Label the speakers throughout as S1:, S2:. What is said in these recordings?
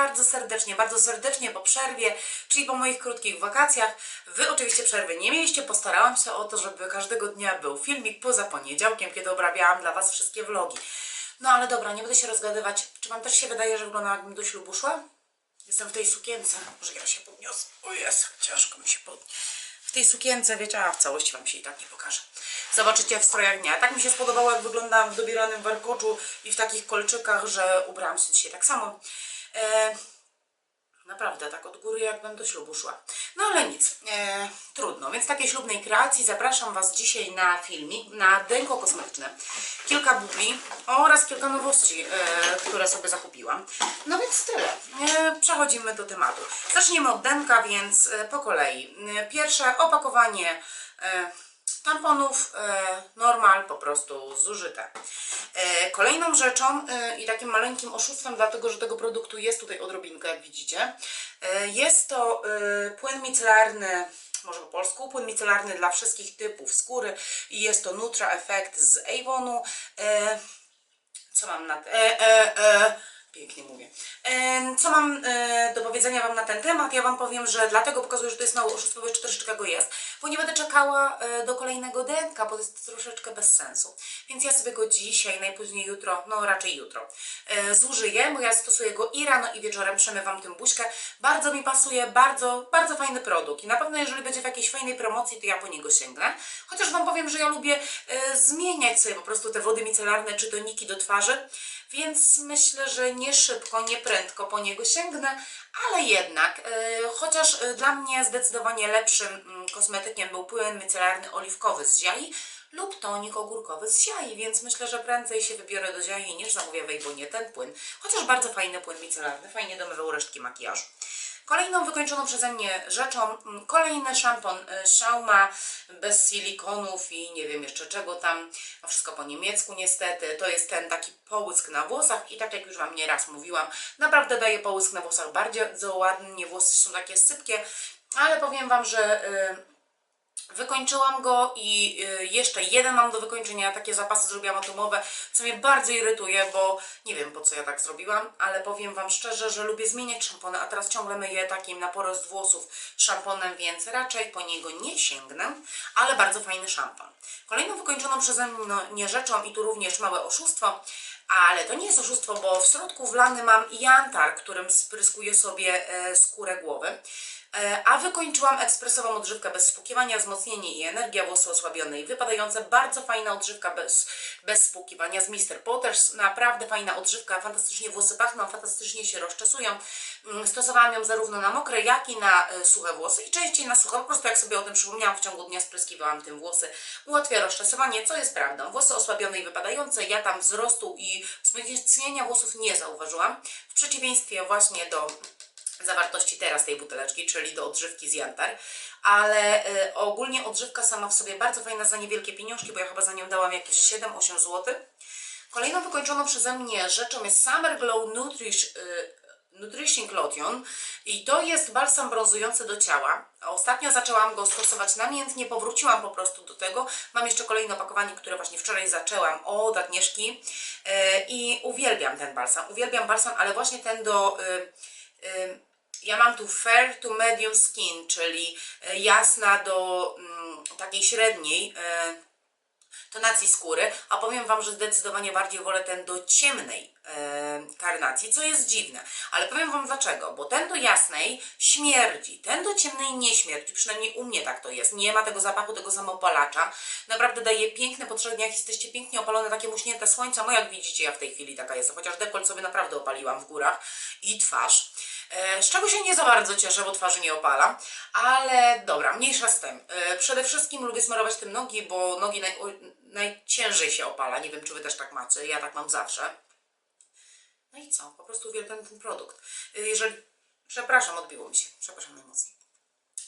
S1: bardzo serdecznie, bardzo serdecznie po przerwie, czyli po moich krótkich wakacjach. Wy oczywiście przerwy nie mieliście, postarałam się o to, żeby każdego dnia był filmik poza poniedziałkiem, kiedy obrabiałam dla Was wszystkie vlogi. No ale dobra, nie będę się rozgadywać. Czy Wam też się wydaje, że wyglądam jakbym do ślubu szła? Jestem w tej sukience. Może ja się podniosę. O Jezu, ciężko mi się podnieść. W tej sukience, wiecie, a w całości Wam się i tak nie pokażę. Zobaczycie w strojach dnia. Tak mi się spodobało, jak wyglądałam w dobieranym warkoczu i w takich kolczykach, że ubrałam się dzisiaj tak samo. E, Naprawdę, tak od góry jakbym do ślubu szła. No ale nic, e, trudno. Więc takiej ślubnej kreacji zapraszam Was dzisiaj na filmik, na denko kosmetyczne. Kilka bubli oraz kilka nowości, e, które sobie zakupiłam. No więc tyle. E, przechodzimy do tematu. Zaczniemy od denka, więc e, po kolei. E, Pierwsze opakowanie e, tamponów e, normal, po prostu zużyte. E, kolejną rzeczą e, i takim maleńkim oszustwem, dlatego że tego produktu jest tutaj odrobinkę, jak widzicie, jest to płyn micelarny, może po polsku, płyn micelarny dla wszystkich typów skóry i jest to Nutra Effect z Avonu. Co mam na te, e, e, e, pięknie mówię. E, co mam e, do powiedzenia Wam na ten temat? Ja Wam powiem, że dlatego pokazuję, że to jest mało oszustwo, bo jeszcze troszeczkę go jest, bo nie będę czekała e, do kolejnego denka, bo to jest troszeczkę bez sensu. Więc ja sobie go dzisiaj, najpóźniej jutro, no raczej jutro, zużyję, bo ja stosuję go i rano i wieczorem, przemywam tym buźkę. Bardzo mi pasuje, bardzo, bardzo fajny produkt i na pewno jeżeli będzie w jakiejś fajnej promocji, to ja po niego sięgnę. Chociaż Wam powiem, że ja lubię zmieniać sobie po prostu te wody micelarne czy toniki do twarzy, więc myślę, że nie szybko, nie prędko po niego sięgnę, ale jednak, e, chociaż e, dla mnie zdecydowanie lepszym mm, kosmetykiem był płyn micelarny oliwkowy z ziai lub tonik ogórkowy z ziai, więc myślę, że prędzej się wybiorę do ziai niż zamówię w Ejbonie ten płyn, chociaż bardzo fajny płyn micelarny, fajnie domywał resztki makijażu. Kolejną wykończoną przeze mnie rzeczą, mm, kolejny szampon y, Schauma bez silikonów i nie wiem jeszcze czego tam, a wszystko po niemiecku niestety. To jest ten taki połysk na włosach i tak jak już Wam nieraz mówiłam, naprawdę daje połysk na włosach bardzo ładnie, włosy są takie sypkie, ale powiem Wam, że... y, Wykończyłam go i y, jeszcze jeden mam do wykończenia, takie zapasy zrobiłam atomowe, co mnie bardzo irytuje, bo nie wiem po co ja tak zrobiłam, ale powiem Wam szczerze, że lubię zmieniać szampony, a teraz ciągle myję takim na porost włosów szamponem, więc raczej po niego nie sięgnę, ale bardzo fajny szampon. Kolejną wykończoną przeze mnie rzeczą i tu również małe oszustwo, ale to nie jest oszustwo, bo w środku wlany mam jantar, którym spryskuję sobie e, skórę głowy. E, A wykończyłam ekspresową odżywkę bez spłukiwania, wzmocnienie i energia włosy osłabione i wypadające. Bardzo fajna odżywka bez, bez spłukiwania z Mr. Potters. Naprawdę fajna odżywka, fantastycznie włosy pachną, fantastycznie się rozczesują. Mm, Stosowałam ją zarówno na mokre, jak i na e, suche włosy i częściej na suche. Po prostu jak sobie o tym przypomniałam, w ciągu dnia spryskiwałam tym włosy. Ułatwia rozczesowanie, co jest prawdą. Włosy osłabione i wypadające, ja tam wzrostu i wzmocnienia włosów nie zauważyłam. W przeciwieństwie właśnie do zawartości teraz tej buteleczki, czyli do odżywki z Jantar, ale y, ogólnie odżywka sama w sobie bardzo fajna za niewielkie pieniążki, bo ja chyba za nią dałam jakieś 7-8 zł. Kolejną wykończoną przeze mnie rzeczą jest Summer Glow Nutrish, y, Nutrition Lotion i to jest balsam brązujący do ciała. Ostatnio zaczęłam go stosować namiętnie, powróciłam po prostu do tego. Mam jeszcze kolejne opakowanie, które właśnie wczoraj zaczęłam od Agnieszki y, i uwielbiam ten balsam. Uwielbiam balsam, ale właśnie ten do... Y, y, ja mam tu fair to medium skin, czyli e, jasna do mm, takiej średniej e, tonacji skóry, a powiem Wam, że zdecydowanie bardziej wolę ten do ciemnej e, karnacji, co jest dziwne. Ale powiem Wam dlaczego, bo ten do jasnej śmierdzi, ten do ciemnej nie śmierdzi, przynajmniej u mnie tak to jest. Nie ma tego zapachu, tego samopalacza. Naprawdę daje piękne po trzech dniach, jesteście pięknie opalone, takie muśnięte słońca. No jak widzicie, ja w tej chwili taka jestem, chociaż dekolt sobie naprawdę opaliłam w górach i twarz. E, Z czego się nie za bardzo cieszę, bo twarzy nie opala, ale dobra, mniejsza z tym. E, Przede wszystkim lubię smarować tym nogi, bo nogi naj, najciężej się opala. Nie wiem, czy Wy też tak macie, ja tak mam zawsze. No i co? Po prostu uwielbiam ten produkt. E, Jeżeli... Przepraszam, odbiło mi się. Przepraszam najmocniej.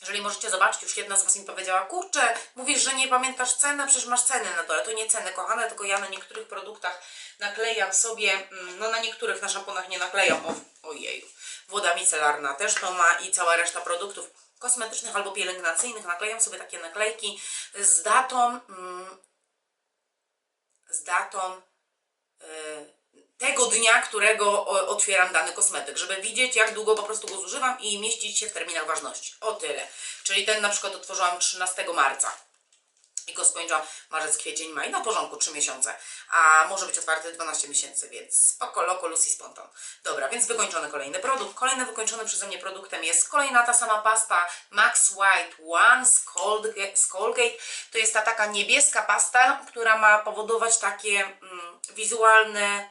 S1: Jeżeli możecie zobaczyć, już jedna z Was mi powiedziała, kurczę, mówisz, że nie pamiętasz ceny, przecież masz ceny na dole. To nie ceny, kochane, tylko ja na niektórych produktach naklejam sobie, mm, no na niektórych na szamponach nie naklejam, o, ojeju. Woda micelarna też to ma i cała reszta produktów kosmetycznych albo pielęgnacyjnych. Naklejam sobie takie naklejki z datą, mm, z datą y, tego dnia, którego otwieram dany kosmetyk, żeby widzieć, jak długo po prostu go zużywam i mieścić się w terminach ważności. O tyle. Czyli ten na przykład otworzyłam 13 marca i go skończyłam marzec, kwiecień, maj, w porządku, 3 miesiące, a może być otwarty 12 miesięcy, więc spoko, loko, Lucy Spontan. Dobra, więc wykończony kolejny produkt. Kolejny wykończony przeze mnie produktem jest kolejna ta sama pasta Max White One z Colgate. z Colgate. To jest ta taka niebieska pasta, która ma powodować takie mm, wizualne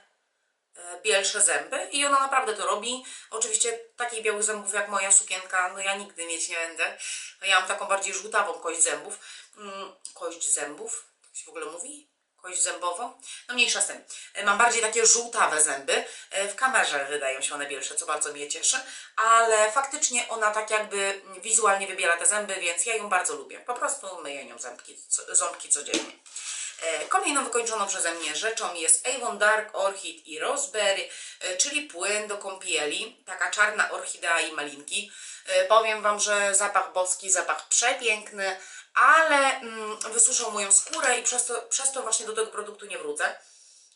S1: bielsze zęby i ona naprawdę to robi. Oczywiście takich białych zębów jak moja sukienka, no ja nigdy mieć nie będę. Ja mam taką bardziej żółtawą kość zębów. Mm, kość zębów, tak się w ogóle mówi? Kość zębową? No mniejsza z tym. E, Mam bardziej takie żółtawe zęby. E, W kamerze wydają się one bielsze, co bardzo mnie cieszy, ale faktycznie ona tak jakby wizualnie wybiela te zęby, więc ja ją bardzo lubię. Po prostu myję nią zębki, ząbki codziennie. E, Kolejną wykończoną przeze mnie rzeczą jest Avon Dark Orchid i Roseberry, e, czyli płyn do kąpieli, taka czarna orchidea i malinki. E, Powiem Wam, że zapach boski, zapach przepiękny, ale mm, moją skórę i przez to, przez to właśnie do tego produktu nie wrócę.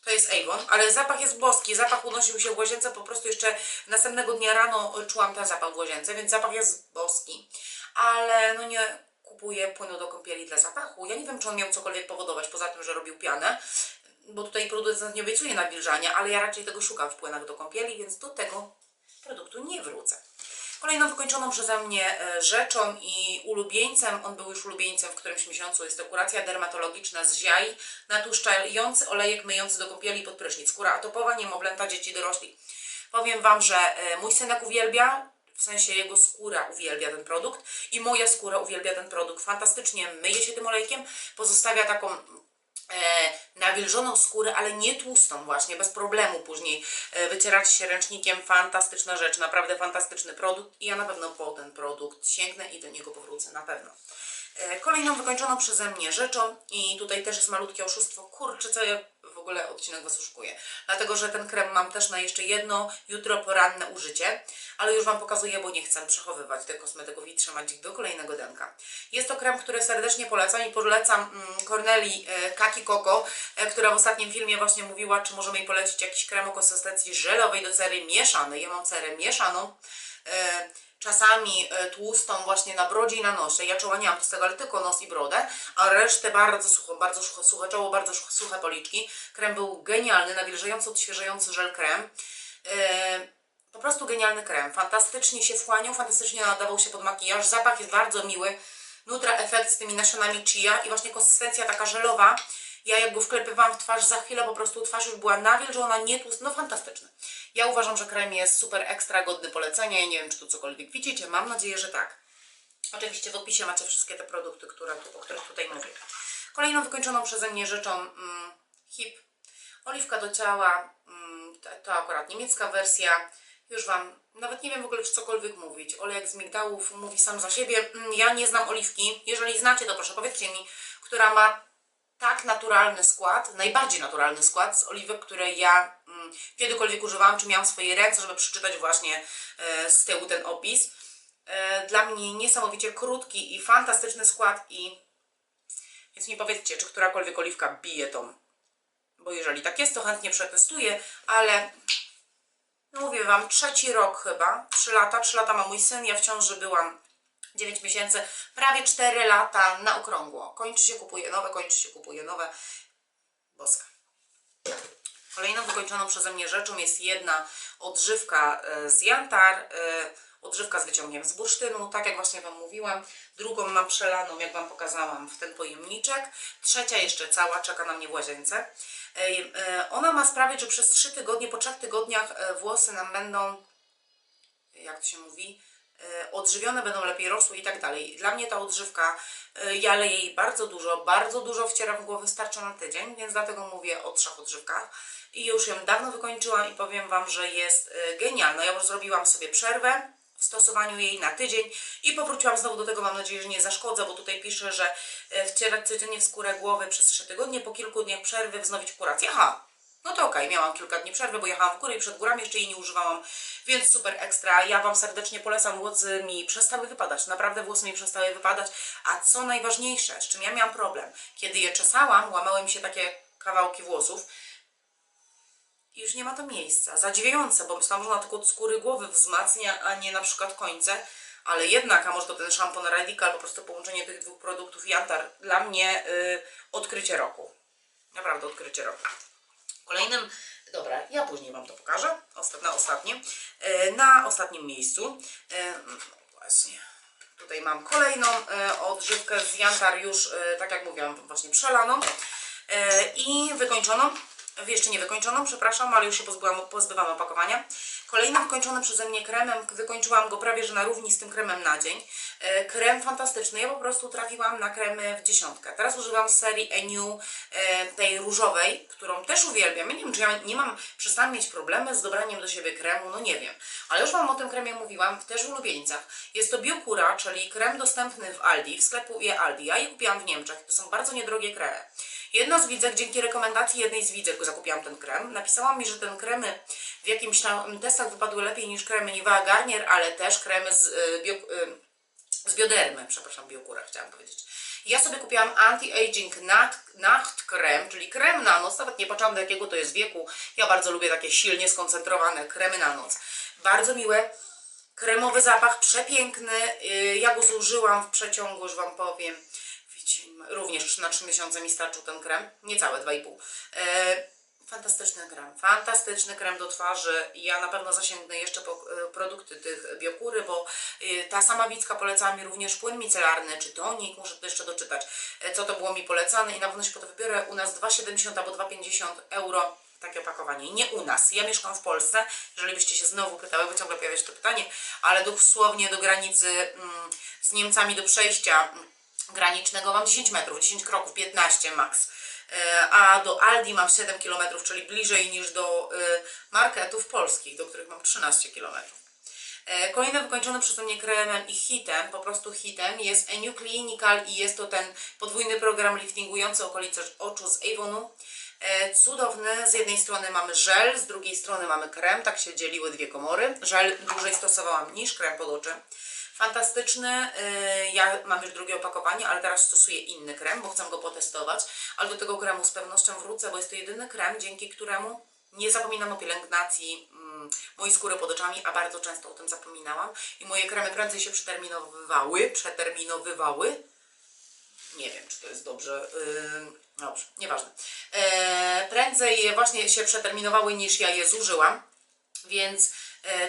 S1: To jest Avon, ale zapach jest boski, zapach unosił się w łazience, po prostu jeszcze następnego dnia rano czułam ten zapach w łazience, więc zapach jest boski, ale no nie kupuję płynu do kąpieli dla zapachu. Ja nie wiem, czy on miał cokolwiek powodować, poza tym, że robił pianę, bo tutaj producent nie obiecuje nawilżania, ale ja raczej tego szukam w płynach do kąpieli, więc do tego produktu nie wrócę. Kolejną wykończoną przeze mnie e, rzeczą i ulubieńcem, on był już ulubieńcem w którymś miesiącu, jest to kuracja dermatologiczna z ziai, natłuszczający olejek myjący do kąpieli pod prysznic. Skóra atopowa, niemowlęta, dzieci, dorośli. Powiem Wam, że e, mój synek uwielbia, w sensie jego skóra uwielbia ten produkt i moja skóra uwielbia ten produkt. Fantastycznie myje się tym olejkiem, pozostawia taką e, nawilżoną skórę, ale nie tłustą właśnie, bez problemu później e, wycierać się ręcznikiem. Fantastyczna rzecz, naprawdę fantastyczny produkt i ja na pewno po ten produkt sięgnę i do niego powrócę, na pewno. E, Kolejną wykończoną przeze mnie rzeczą i tutaj też jest malutkie oszustwo, kurczę, co ja ogóle odcinek Was oszukuję, dlatego, że ten krem mam też na jeszcze jedno jutro poranne użycie, ale już Wam pokazuję, bo nie chcę przechowywać tych kosmetyków i trzymać ich do kolejnego denka. Jest to krem, który serdecznie polecam i polecam mm, Corneli e, Kaki Coco, e, która w ostatnim filmie właśnie mówiła, czy możemy jej polecić jakiś krem o konsystencji żelowej do cery mieszanej. Ja mam cerę mieszaną, czasami e, tłustą właśnie na brodzie i na nosie. Ja czoła nie mam z tego, ale tylko nos i brodę, a resztę bardzo sucho, bardzo suche, czoło, bardzo suche, suche policzki. Krem był genialny, nawilżający, odświeżający żel krem. E, po prostu genialny krem. Fantastycznie się wchłaniał, fantastycznie nadawał się pod makijaż. Zapach jest bardzo miły. Nutra efekt z tymi nasionami chia i właśnie konsystencja taka żelowa. Ja jak go wklepywałam w twarz, za chwilę po prostu twarz już była nawilżona, nie tłusta, no fantastyczny. Ja uważam, że krem jest super ekstra godny polecenia nie wiem, czy tu cokolwiek widzicie, mam nadzieję, że tak. Oczywiście w opisie macie wszystkie te produkty, które, o których tutaj mówię. Kolejną wykończoną przeze mnie rzeczą mm, HIP. Oliwka do ciała, mm, to, to akurat niemiecka wersja. Już Wam nawet nie wiem w ogóle, czy cokolwiek mówić. Olejek z migdałów mówi sam za siebie. Mm, Ja nie znam oliwki. Jeżeli znacie, to proszę powiedzcie mi, która ma tak naturalny skład, najbardziej naturalny skład z oliwek, które ja mm, kiedykolwiek używałam, czy miałam w swojej ręce, żeby przeczytać właśnie e, z tyłu ten opis. E, dla mnie niesamowicie krótki i fantastyczny skład i więc mi powiedzcie, czy którakolwiek oliwka bije tą. Bo jeżeli tak jest, to chętnie przetestuję, ale no mówię Wam, trzeci rok chyba, trzy lata, trzy lata ma mój syn, ja w ciąży byłam 9 miesięcy, prawie 4 lata na okrągło. Kończy się, kupuje nowe, kończy się, kupuje nowe. Boska. Kolejną wykończoną przeze mnie rzeczą jest jedna odżywka e, z Jantar, e, odżywka z wyciągiem z bursztynu, tak jak właśnie Wam mówiłam. Drugą mam przelaną, jak Wam pokazałam, w ten pojemniczek. Trzecia jeszcze cała czeka na mnie w łazience. E, Ona ma sprawić, że przez 3 tygodnie, po 3 tygodniach włosy nam będą, jak to się mówi, odżywione, będą lepiej rosły i tak dalej. Dla mnie ta odżywka, e, ja leję jej bardzo dużo, bardzo dużo wcieram w głowę, starcza na tydzień, więc dlatego mówię o trzech odżywkach. I już ją dawno wykończyłam i powiem Wam, że jest e, genialna. Ja już zrobiłam sobie przerwę w stosowaniu jej na tydzień i powróciłam znowu do tego, mam nadzieję, że nie zaszkodzę, bo tutaj pisze, że e, wcierać codziennie w skórę głowy przez 3 tygodnie, po kilku dniach przerwy wznowić kurację. Aha, no to okej, miałam kilka dni przerwy, bo jechałam w górę i przed górami jeszcze jej nie używałam, więc super ekstra. Ja Wam serdecznie polecam, włosy mi przestały wypadać, naprawdę włosy mi przestały wypadać, a co najważniejsze, z czym ja miałam problem, kiedy je czesałam, łamały mi się takie kawałki włosów i już nie ma to miejsca. Zadziwiające, bo myślałam, że ona tylko od skóry głowy wzmacnia, a nie na przykład końce. Ale jednak, a może to ten szampon Radical, po prostu połączenie tych dwóch produktów Jantar, dla mnie y, odkrycie roku. Naprawdę odkrycie roku. Kolejnym, dobra, ja później Wam to pokażę, na ostatnim. E, Na ostatnim miejscu, e, właśnie, tutaj mam kolejną e, odżywkę z Jantar już, tak jak mówiłam, właśnie przelaną i wykończoną. Jeszcze nie wykończoną, przepraszam, ale już się pozbyłam, pozbywam opakowania. Kolejnym wykończonym przeze mnie kremem, wykończyłam go prawie że na równi z tym kremem na dzień. E, krem fantastyczny, ja po prostu trafiłam na kremy w dziesiątkę. Teraz używam serii Eniu, e, tej różowej, którą też uwielbiam. Ja nie wiem, czy ja nie mam, przestałam mieć problemy z dobraniem do siebie kremu, no nie wiem. Ale już Wam o tym kremie mówiłam, też w ulubieńcach. Jest to Biokura, czyli krem dostępny w Aldi, w sklepie Aldi. Ja je kupiłam w Niemczech, to są bardzo niedrogie kremy. Jedna z widzek, dzięki rekomendacji jednej z widzek zakupiłam ten krem, napisała mi, że ten kremy w jakimś tam testach wypadły lepiej niż kremy Nivea Garnier, ale też kremy z, y, bio, y, z biodermy, przepraszam, biokura chciałam powiedzieć. Ja sobie kupiłam Anti-Aging Nacht, Nacht Krem, czyli krem na noc, nawet nie patrzyłam do jakiego to jest wieku. Ja bardzo lubię takie silnie skoncentrowane kremy na noc. Bardzo miłe, kremowy zapach, przepiękny. Y, Ja go zużyłam w przeciągu, już Wam powiem, również na 3 miesiące mi starczył ten krem, niecałe 2,5. E, Fantastyczny krem, fantastyczny krem do twarzy. Ja na pewno zasięgnę jeszcze po e, produkty tych biokury, bo e, ta sama Wicka polecała mi również płyn micelarny czy tonik, muszę to jeszcze doczytać, co to było mi polecane i na pewno się po to wybiorę. U nas 2,70 albo 2,50 euro takie opakowanie. Nie u nas. Ja mieszkam w Polsce, jeżeli byście się znowu pytały, bo ciągle pojawia się to pytanie, ale dosłownie do granicy mm, z Niemcami do przejścia granicznego mam 10 metrów, 10 kroków, 15 max. E, A do Aldi mam 7 km, czyli bliżej niż do y, marketów polskich, do których mam 13 km. E, Kolejny wykończony przeze mnie kremem i hitem, po prostu hitem, jest Eniu Clinical i jest to ten podwójny program liftingujący okolice oczu z Avonu. E, Cudowny, z jednej strony mamy żel, z drugiej strony mamy krem, tak się dzieliły dwie komory. Żel dłużej stosowałam niż krem pod oczy. Fantastyczny, e, ja mam już drugie opakowanie, ale teraz stosuję inny krem, bo chcę go potestować, ale do tego kremu z pewnością wrócę, bo jest to jedyny krem, dzięki któremu nie zapominam o pielęgnacji mm, mojej skóry pod oczami, a bardzo często o tym zapominałam. I moje kremy prędzej się przeterminowywały, przeterminowywały. Nie wiem, czy to jest dobrze. Yy, dobrze, nieważne. E, prędzej właśnie się przeterminowały niż ja je zużyłam, więc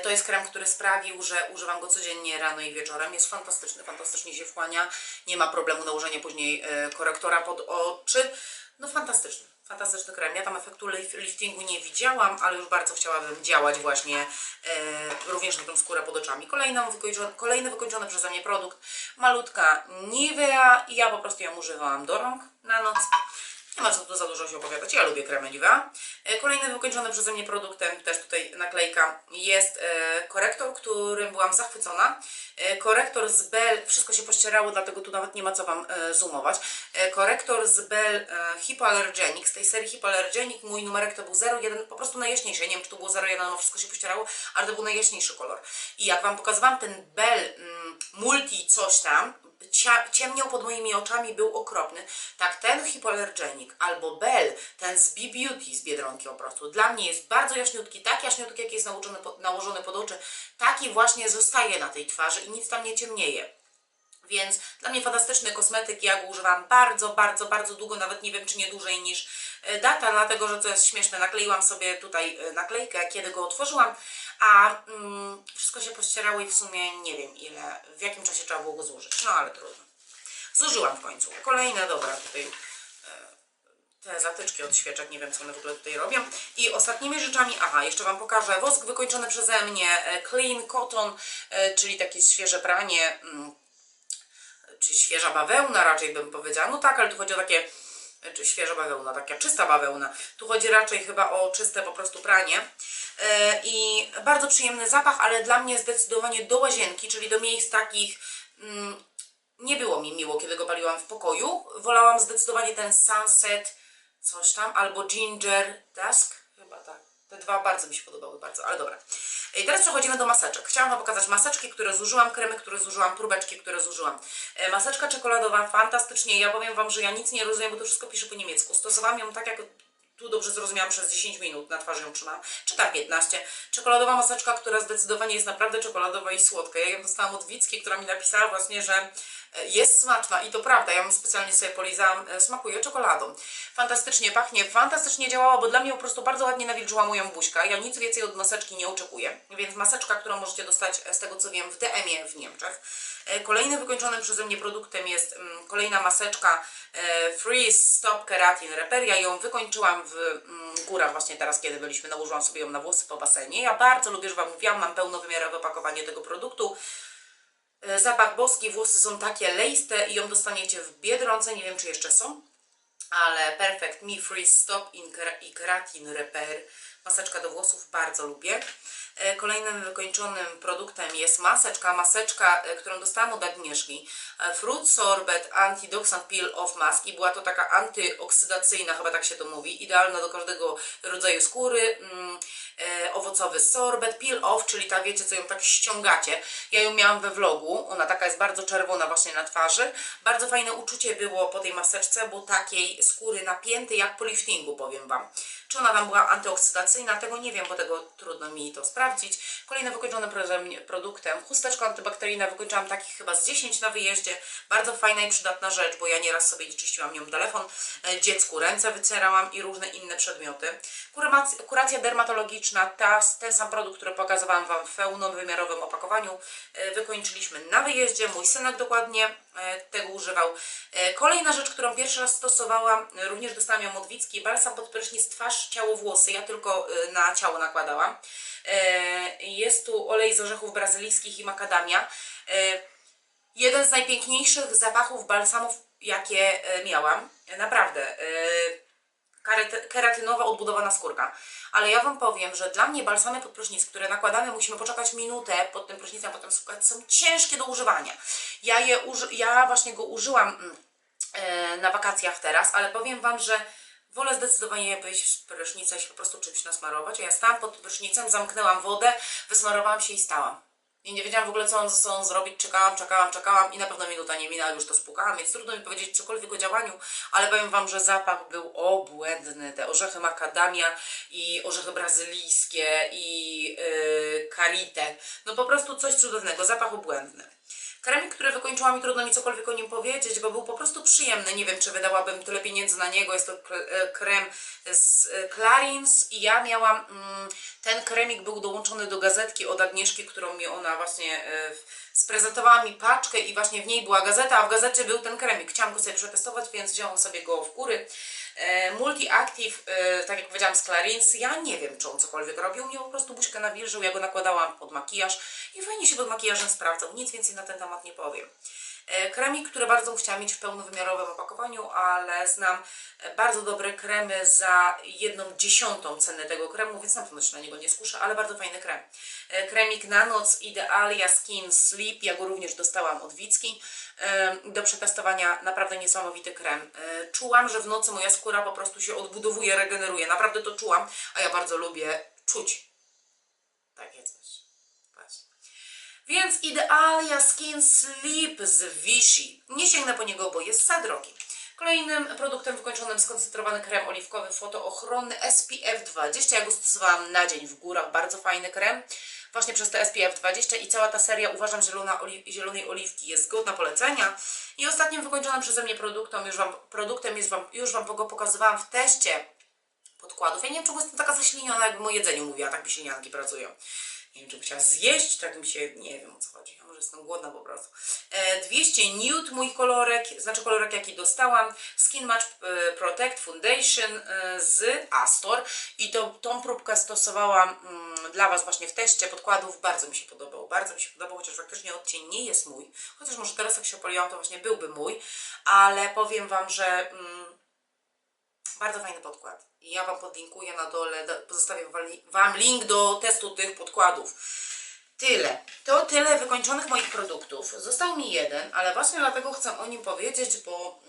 S1: to jest krem, który sprawił, że używam go codziennie rano i wieczorem. Jest fantastyczny, fantastycznie się wchłania. Nie ma problemu nałożenia później e, korektora pod oczy. No fantastyczny. Fantastyczny krem. Ja tam efektu lif- liftingu nie widziałam, ale już bardzo chciałabym działać właśnie e, również na tą skórę pod oczami. Kolejną wykończony, kolejny wykończony przeze mnie produkt. Malutka Nivea i ja po prostu ją używałam do rąk na noc. Nie ma co tu za dużo się opowiadać. Ja lubię kremy Nivea. E, Kolejnym wykończonym przeze mnie produktem, też tutaj naklejka, jest e, korektor, którym byłam zachwycona. E, Korektor z Bell, wszystko się pościerało, dlatego tu nawet nie ma co Wam zoomować. Korektor z Bell Hypoallergenic, z tej serii Hypoallergenic, mój numerek to był 01, po prostu najjaśniejszy. Ja nie wiem, czy to było 01, no wszystko się pościerało, ale to był najjaśniejszy kolor. I jak Wam pokazywałam ten Bell mm, Multi coś tam, ciemniał pod moimi oczami, był okropny. Tak, ten hipoalergenik albo Bell, ten z B-Beauty z Biedronki po prostu, dla mnie jest bardzo jaśniutki, tak jaśniutki, jak jest nałożony, nałożony pod oczy, taki właśnie zostaje na tej twarzy i nic tam nie ciemnieje. Więc dla mnie fantastyczny kosmetyk, ja go używam bardzo, bardzo, bardzo długo, nawet nie wiem czy nie dłużej niż data, dlatego że to jest śmieszne, nakleiłam sobie tutaj e, naklejkę, kiedy go otworzyłam, a mm, wszystko się pościerało i w sumie nie wiem ile, w jakim czasie trzeba było go zużyć, no ale trudno. Zużyłam w końcu. Kolejne, dobra, tutaj te zatyczki od świeczek, nie wiem co one w ogóle tutaj robią. I ostatnimi rzeczami, aha, jeszcze Wam pokażę wosk wykończony przeze mnie, e, Clean Cotton, e, czyli takie świeże pranie, mm, czy świeża bawełna raczej bym powiedziała. No tak, ale tu chodzi o takie, czy świeża bawełna, taka czysta bawełna. Tu chodzi raczej chyba o czyste po prostu pranie. E, I bardzo przyjemny zapach, ale dla mnie zdecydowanie do łazienki, czyli do miejsc takich... Mm, nie było mi miło, kiedy go paliłam w pokoju. Wolałam zdecydowanie ten Sunset, coś tam, albo Ginger Dusk. Te dwa bardzo mi się podobały, bardzo, ale dobra. I teraz przechodzimy do maseczek. Chciałam Wam pokazać maseczki, które zużyłam, kremy, które zużyłam, próbeczki, które zużyłam. E, Maseczka czekoladowa, fantastycznie. Ja powiem Wam, że ja nic nie rozumiem, bo to wszystko pisze po niemiecku. Stosowałam ją tak, jak tu dobrze zrozumiałam, przez 10 minut na twarzy ją trzymałam, czy tam 15. Czekoladowa maseczka, która zdecydowanie jest naprawdę czekoladowa i słodka. Ja ją dostałam od Wicki, która mi napisała właśnie, że jest smaczna i to prawda, ja ją specjalnie sobie polizałam, e, smakuje czekoladą. Fantastycznie pachnie, fantastycznie działała, bo dla mnie po prostu bardzo ładnie nawilżyła moją buźkę. Ja nic więcej od maseczki nie oczekuję, więc maseczka, którą możecie dostać e, z tego co wiem w DM-ie w Niemczech. E, Kolejnym wykończonym przeze mnie produktem jest mm, kolejna maseczka Freeze Stop Keratin Repair. Ja ją wykończyłam w mm, górach właśnie teraz, kiedy byliśmy, nałożyłam sobie ją na włosy po basenie. Ja bardzo lubię, że Wam mówiłam, mam pełnowymiarowe opakowanie tego produktu. E, Zapach boski, włosy są takie leiste i ją dostaniecie w Biedronce, nie wiem czy jeszcze są, ale Perfect Me Freeze Stop i Keratin Repair. Maseczka do włosów bardzo lubię. E, Kolejnym wykończonym produktem jest maseczka, maseczka, e, którą dostałam od Agnieszki. E, Fruit Sorbet Antidoxant Peel Off Mask i była to taka antyoksydacyjna, chyba tak się to mówi, idealna do każdego rodzaju skóry. Mm, owocowy sorbet, peel off, czyli ta wiecie co ją tak ściągacie. Ja ją miałam we vlogu, ona taka jest bardzo czerwona właśnie na twarzy. Bardzo fajne uczucie było po tej maseczce, bo takiej skóry napiętej jak po liftingu powiem Wam. Czy ona tam była antyoksydacyjna, tego nie wiem, bo tego trudno mi to sprawdzić. Wykończone przeze mnie produktem, chusteczka antybakteryjna, wykończyłam takich chyba z 10 na wyjeździe. Bardzo fajna i przydatna rzecz, bo ja nieraz sobie czyściłam nią telefon, e, dziecku ręce wycierałam i różne inne przedmioty. Kurmac- Kuracja dermatologiczna, ta, ten sam produkt, który pokazywałam Wam w pełnowymiarowym opakowaniu, e, wykończyliśmy na wyjeździe. Mój synek dokładnie tego używał. E, Kolejna rzecz, którą pierwszy raz stosowałam, e, również dostałam ją od Wicki, balsam pod prysznic, twarz, ciało, włosy. Ja tylko e, na ciało nakładałam. E, Jest tu olej z orzechów brazylijskich i makadamia. E, Jeden z najpiękniejszych zapachów balsamów, jakie e, miałam. Naprawdę. Keratynowa, odbudowana skórka. Ale ja Wam powiem, że dla mnie balsamy pod prysznic, które nakładamy, musimy poczekać minutę pod tym prysznicem, potem słuchać, są ciężkie do używania. Ja, je uży- ja właśnie go użyłam e, na wakacjach teraz, ale powiem Wam, że wolę zdecydowanie wyjść prysznica i się po prostu czymś nasmarować. A ja stałam pod prysznicem, zamknęłam wodę, wysmarowałam się i stałam. I nie wiedziałam w ogóle, co on ze sobą zrobić. Czekałam, czekałam, czekałam i na pewno minuta nie minęła, już to spłukałam, więc trudno mi powiedzieć cokolwiek o działaniu, ale powiem Wam, że zapach był obłędny. Te orzechy makadamia i orzechy brazylijskie i yy, karite. No po prostu coś cudownego, zapach obłędny. Kremik, który wykończyłam i trudno mi cokolwiek o nim powiedzieć, bo był po prostu przyjemny. Nie wiem, czy wydałabym tyle pieniędzy na niego. Jest to e, krem z e, Clarins i ja miałam, mm, ten kremik był dołączony do gazetki od Agnieszki, którą mi ona właśnie e, sprezentowała mi paczkę i właśnie w niej była gazeta, a w gazecie był ten kremik. Chciałam go sobie przetestować, więc wziąłam sobie go w góry. E, Multi-Active, e, tak jak powiedziałam z Clarins, ja nie wiem, czy on cokolwiek robił, mnie po prostu buźkę nawilżył, ja go nakładałam pod makijaż i fajnie się pod makijażem sprawdzał, nic więcej na ten temat nie powiem. E, Kremik, który bardzo bym chciała mieć w pełnowymiarowym opakowaniu, ale znam e, bardzo dobre kremy za jedną dziesiątą ceny tego kremu, więc na pewno się na niego nie skuszę, ale bardzo fajny krem. E, Kremik na noc Idealia Skin Sleep, ja go również dostałam od Wicki do przetestowania, naprawdę niesamowity krem. Czułam, że w nocy moja skóra po prostu się odbudowuje, regeneruje, naprawdę to czułam, a ja bardzo lubię czuć takie coś. Właśnie. Więc Idealia Skin Sleep z Vichy. Nie sięgnę po niego, bo jest za drogi. Kolejnym produktem wykończonym skoncentrowany krem oliwkowy fotoochronny SPF 20. Ja go stosowałam na dzień w górach. Bardzo fajny krem. Właśnie przez te SPF 20 i cała ta seria uważam, zielona oli zielonej oliwki jest godna polecenia. I ostatnim wykończonym przeze mnie produktem, już wam, produktem jest wam, już Wam go pokazywałam w teście podkładów. Ja nie wiem, czemu jestem taka zaśliniona, jakbym o jedzeniu mówiła, tak mi ślinianki pracują. Nie wiem, czy chciała zjeść, tak mi się, nie wiem o co chodzi, może jestem głodna po prostu. E, 200 nude mój kolorek, znaczy kolorek jaki dostałam, Skin Match e, Protect Foundation e, z Astor. I to, tą próbkę stosowałam mm, dla Was właśnie w teście podkładów, bardzo mi się podobał, bardzo mi się podobał, chociaż faktycznie odcień nie jest mój, chociaż może teraz jak się poliłam, to właśnie byłby mój, ale powiem Wam, że... Mm, bardzo fajny podkład. Ja Wam podlinkuję na dole, do- pozostawię wam li- Wam link do testu tych podkładów. Tyle. To tyle wykończonych moich produktów. Został mi jeden, ale właśnie dlatego chcę o nim powiedzieć, bo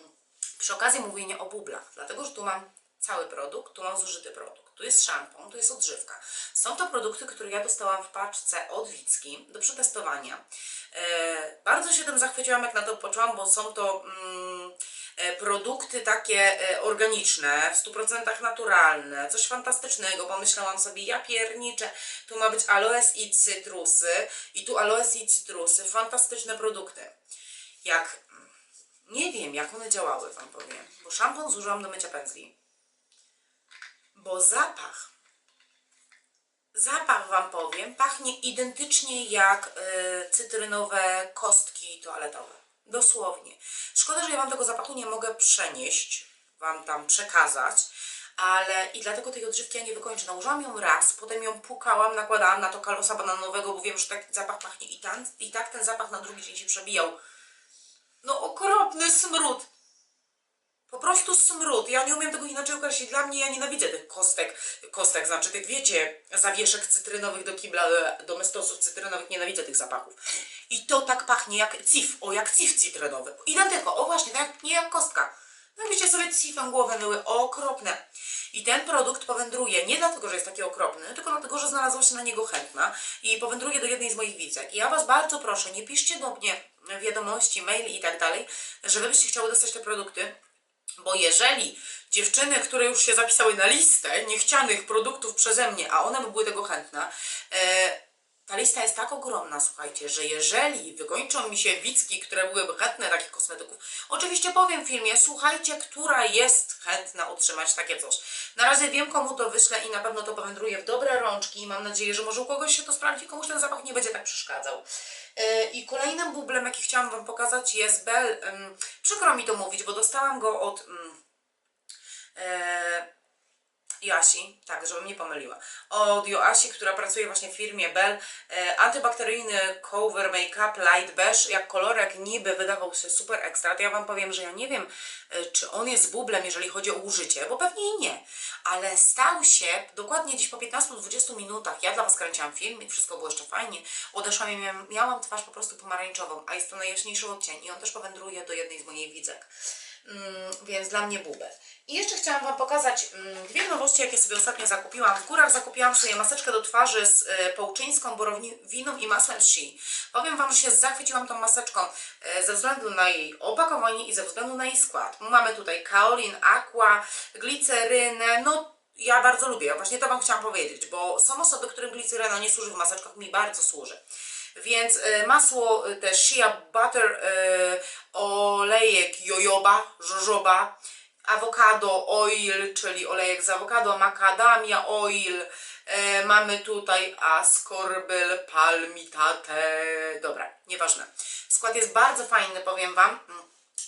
S1: przy okazji mówienia o bublach. Dlatego, że tu mam cały produkt, tu mam zużyty produkt. Tu jest szampon, tu jest odżywka. Są to produkty, które ja dostałam w paczce od Wicki do przetestowania. E, bardzo się tym zachwyciłam, jak na to poczułam, bo są to mm, produkty takie e, organiczne, w 100% naturalne, coś fantastycznego. Pomyślałam sobie, ja pierniczę, tu ma być aloes i cytrusy i tu aloes i cytrusy, fantastyczne produkty. Jak, nie wiem jak one działały wam powiem, bo szampon zużyłam do mycia pędzli, bo zapach Zapach Wam powiem, pachnie identycznie jak y, cytrynowe kostki toaletowe. Dosłownie. Szkoda, że ja Wam tego zapachu nie mogę przenieść, Wam tam przekazać, ale i dlatego tej odżywki ja nie wykończę. Nałożyłam ją raz, potem ją pukałam, nakładałam na to kalosa bananowego, bo wiem, że tak zapach pachnie i, tan, i tak ten zapach na drugi dzień się przebijał. No okropny smród. Po prostu smród. Ja nie umiem tego inaczej określić. Dla mnie ja nienawidzę tych kostek, kostek, znaczy tych, wiecie, zawieszek cytrynowych do kibla, e, do mestosów cytrynowych. Nienawidzę tych zapachów. I to tak pachnie jak cif, o jak cif cytrynowy. Identyko, o właśnie, tak nie jak kostka. No Jakbyście sobie cifem głowę myły, okropne. I ten produkt powędruje nie dlatego, że jest taki okropny, tylko dlatego, że znalazła się na niego chętna i powędruje do jednej z moich widzek. I ja Was bardzo proszę, nie piszcie do mnie wiadomości, maili i tak dalej, że Wy byście chciały dostać te produkty, bo jeżeli dziewczyny, które już się zapisały na listę niechcianych produktów przeze mnie, a one by były tego chętne, e, ta lista jest tak ogromna, słuchajcie, że jeżeli wykończą mi się wicki, które byłyby chętne takich kosmetyków, oczywiście powiem w filmie, słuchajcie, która jest chętna otrzymać takie coś. Na razie wiem, komu to wyślę i na pewno to powędruje w dobre rączki i mam nadzieję, że może u kogoś się to sprawdzi, komuś ten zapach nie będzie tak przeszkadzał. E, I kolejnym bublem, jaki chciałam Wam pokazać jest Bell. Przykro mi to mówić, bo dostałam go od... Joasi, tak, żebym nie pomyliła. Od Joasi, która pracuje właśnie w firmie Bell. E, antybakteryjny Cover Makeup Light Beige, jak kolorek niby wydawał się super ekstra, to ja Wam powiem, że ja nie wiem, e, czy on jest bublem, jeżeli chodzi o użycie, bo pewnie i nie. Ale stał się dokładnie gdzieś po 15-20 minutach, ja dla Was kręciłam film i wszystko było jeszcze fajnie, odeszłam i miałam, miałam twarz po prostu pomarańczową, a jest to najjaśniejszy odcień i on też powędruje do jednej z moich widzek. Mm, więc dla mnie bubel. I jeszcze chciałam Wam pokazać mm, dwie nowości, jakie sobie ostatnio zakupiłam. W górach zakupiłam sobie maseczkę do twarzy z e, połczyńską borowiną i masłem She. Powiem Wam, że się zachwyciłam tą maseczką e, ze względu na jej opakowanie i ze względu na jej skład. Mamy tutaj kaolin, aqua, glicerynę, no ja bardzo lubię, właśnie to Wam chciałam powiedzieć, bo są osoby, którym gliceryna nie służy w maseczkach, mi bardzo służy. Więc e, masło e, te shea butter, e, olejek jojoba, jojoba, awokado oil, czyli olejek z awokado, macadamia oil, mamy tutaj ascorbyl palmitate, dobra, nieważne. Skład jest bardzo fajny, powiem Wam.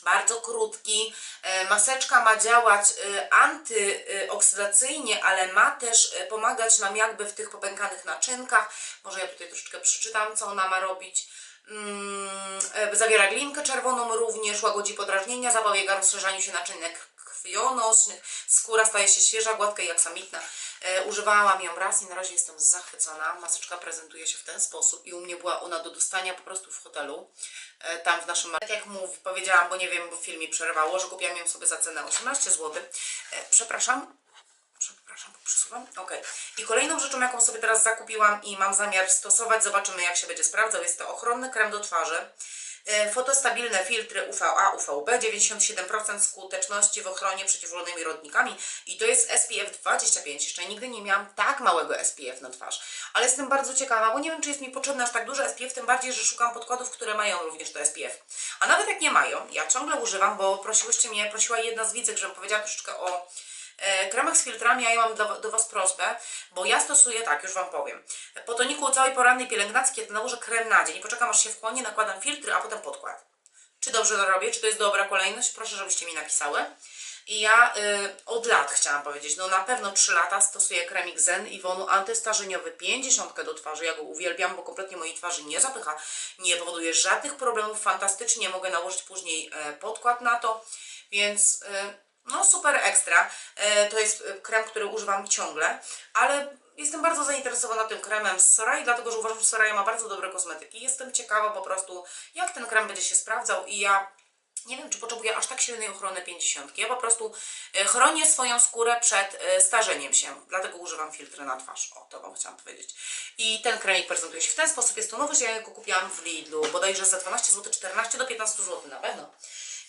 S1: Bardzo krótki. E, Maseczka ma działać e, antyoksydacyjnie, ale ma też e, pomagać nam jakby w tych popękanych naczynkach. Może ja tutaj troszeczkę przeczytam, co ona ma robić. Mm, Zawiera glinkę czerwoną również, łagodzi podrażnienia, zapobiega rozszerzaniu się naczynek krwionośnych, skóra staje się świeża, gładka i aksamitna. E, używałam ją raz i na razie jestem zachwycona. Maseczka prezentuje się w ten sposób i u mnie była ona do dostania po prostu w hotelu, e, tam w naszym... Tak jak mów, powiedziałam, bo nie wiem, bo w filmie przerwało, że kupiłam ją sobie za cenę 18 zł. E, przepraszam, Przepraszam, przesuwam. Ok. I kolejną rzeczą, jaką sobie teraz zakupiłam i mam zamiar stosować, zobaczymy jak się będzie sprawdzał, jest to ochronny krem do twarzy. E, Fotostabilne filtry UVA, UVB, 97% skuteczności w ochronie przeciw różnymi rodnikami i to jest SPF 25. Jeszcze nigdy nie miałam tak małego SPF na twarz, ale jestem bardzo ciekawa, bo nie wiem, czy jest mi potrzebne aż tak duże SPF, tym bardziej, że szukam podkładów, które mają również to SPF. A nawet jak nie mają, ja ciągle używam, bo prosiłyście mnie, prosiła jedna z widzek, żebym powiedziała troszeczkę o e, kremach z filtrami, ja mam do, do Was prośbę, bo ja stosuję tak, już Wam powiem. Po toniku całej porannej pielęgnacji, kiedy nałożę krem na dzień poczekam aż się wchłonie, nakładam filtry, a potem podkład. Czy dobrze to robię? Czy to jest dobra kolejność? Proszę, żebyście mi napisały. I ja y, od lat chciałam powiedzieć, no na pewno 3 lata stosuję kremik Zen Iwonu antystarzeniowy 50 do twarzy. Ja go uwielbiam, bo kompletnie mojej twarzy nie zapycha, nie powoduje żadnych problemów. Fantastycznie mogę nałożyć później e, podkład na to, więc e, no super ekstra. E, to jest e, krem, który używam ciągle, ale jestem bardzo zainteresowana tym kremem z Sorai, dlatego że uważam, że Soraya ma bardzo dobre kosmetyki. Jestem ciekawa po prostu, jak ten krem będzie się sprawdzał i ja nie wiem, czy potrzebuję aż tak silnej ochrony 50. Ja po prostu e, chronię swoją skórę przed starzeniem się, dlatego używam filtry na twarz. O, to Wam chciałam powiedzieć. I ten kremik prezentuje się w ten sposób. Jest to nowy, że ja go kupiłam w Lidlu, bodajże za 12 zł, 14 do 15 zł na pewno.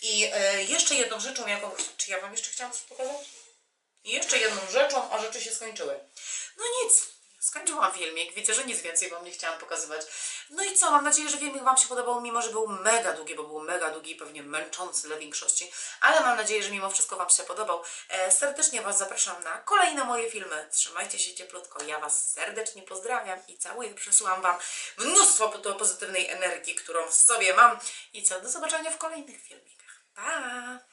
S1: I e, jeszcze jedną rzeczą, jaką... Czy ja Wam jeszcze chciałam coś pokazać? Jeszcze jedną rzeczą, a rzeczy się skończyły. No nic, skończyłam filmik. Widzę, że nic więcej Wam nie chciałam pokazywać. No i co, mam nadzieję, że filmik Wam się podobał, mimo że był mega długi, bo był mega długi i pewnie męczący dla większości. Ale mam nadzieję, że mimo wszystko Wam się podobał. E, serdecznie Was zapraszam na kolejne moje filmy. Trzymajcie się cieplutko. Ja Was serdecznie pozdrawiam i całuję. Przesyłam Wam mnóstwo po- pozytywnej energii, którą w sobie mam. I co, do zobaczenia w kolejnych filmikach. Bye.